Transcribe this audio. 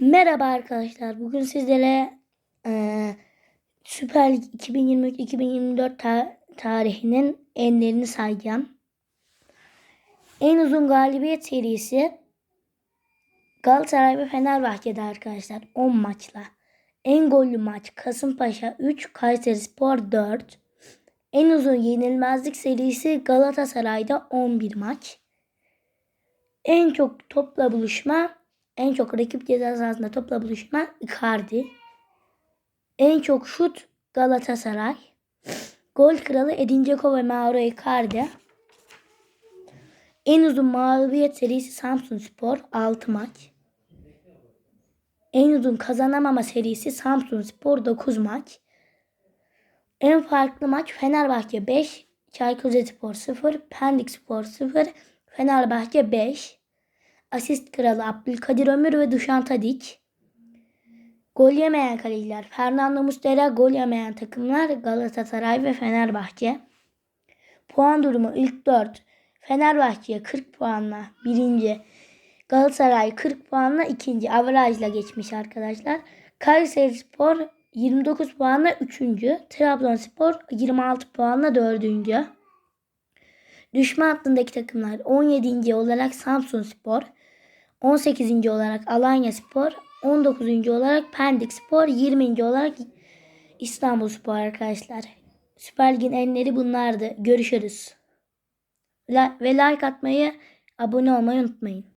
Merhaba arkadaşlar. Bugün sizlere eee Süper Lig 2023-2024 ta- tarihinin enlerini sayacağım. En uzun galibiyet serisi Galatasaray ve Fenerbahçe'de arkadaşlar 10 maçla. En gollü maç Kasımpaşa 3, Kayserispor 4. En uzun yenilmezlik serisi Galatasaray'da 11 maç. En çok topla buluşma, en çok rakip ceza sahasında topla buluşma Icardi. En çok şut Galatasaray. Gol kralı Edin Dzeko ve Mauro Icardi. En uzun mağlubiyet serisi Samsun Spor 6 maç. En uzun kazanamama serisi Samsun Spor 9 maç. En farklı maç Fenerbahçe 5, Çaykur Rizespor 0, Pendik Spor 0, Fenerbahçe 5. Asist kralı Abdülkadir Ömür ve Dušan Tadić. Gol yemeyen kaleciler Fernando Muslera, gol yemeyen takımlar Galatasaray ve Fenerbahçe. Puan durumu ilk 4. Fenerbahçe 40 puanla birinci. Galatasaray 40 puanla ikinci. Averajla geçmiş arkadaşlar. Kayserispor 29 puanla üçüncü. Trabzonspor 26 puanla dördüncü. Düşme hattındaki takımlar 17. olarak Samsun Spor, 18. olarak Alanya Spor, 19. olarak Pendik Spor, 20. olarak İstanbul Spor arkadaşlar. Süper Lig'in enleri bunlardı. Görüşürüz. Ve like atmayı, abone olmayı unutmayın.